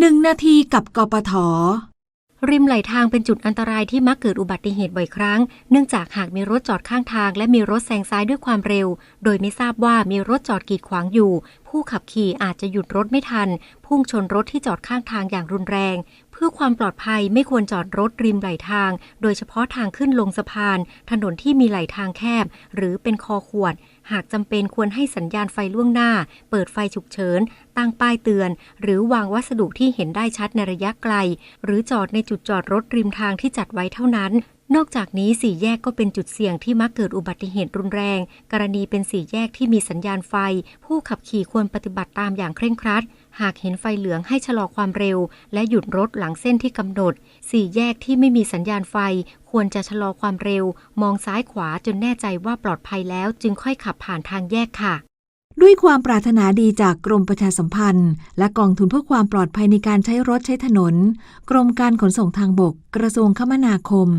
หนึ่งนาทีกับกปท ริมไหลทางเป็นจุดอันตรายที่มักเกิดอุบัติเหตุบ่อยครั้ง เนื่องจากหากมีรถจอดข้างทาง และมีรถแซงซ้ายด้วยความเร็ว โดยไม่ทราบว่ามีรถจอดกีดขวางอยู่ ผู้ขับขี่อาจจะหยุดรถไม่ทัน พุ่งชนรถที่จอดข้างทางอย่างรุนแรง เพื่อความปลอดภัยไม่ควรจอดรถริมไหลทาง โดยเฉพาะทางขึ้นลงสะพาน ถนนที่มีไหลทางแคบ หรือเป็นคอขวด หากจำเป็นควรให้สัญญาณไฟล่วงหน้า เปิดไฟฉุกเฉิน ตั้งป้ายเตือน หรือวางวัสดุที่เห็นได้ชัดในระยะไกล หรือจอดในจุดจอดรถริมทางที่จัดไว้เท่านั้น นอกจากนี้สี่แยกก็เป็นจุดเสี่ยงที่มักเกิดอุบัติเหตุรุนแรง กรณีเป็นสี่แยกที่มีสัญญาณไฟ ผู้ขับขี่ควรปฏิบัติตามอย่างเคร่งครัด หากเห็นไฟเหลืองให้ชะลอความเร็ว และหยุดรถหลังเส้นที่กำหนด สี่แยกที่ไม่มีสัญญาณไฟ ควรจะชะลอความเร็ว มองซ้ายขวาจนแน่ใจว่าปลอดภัยแล้วจึงค่อยขับผ่านทางแยกค่ะด้วยความปรารถนาดีจากกรมประชาสัมพันธ์ และกองทุนเพื่อความปลอดภัยในการใช้รถใช้ถนน กรมการขนส่งทางบก กระทรวงคมนาคม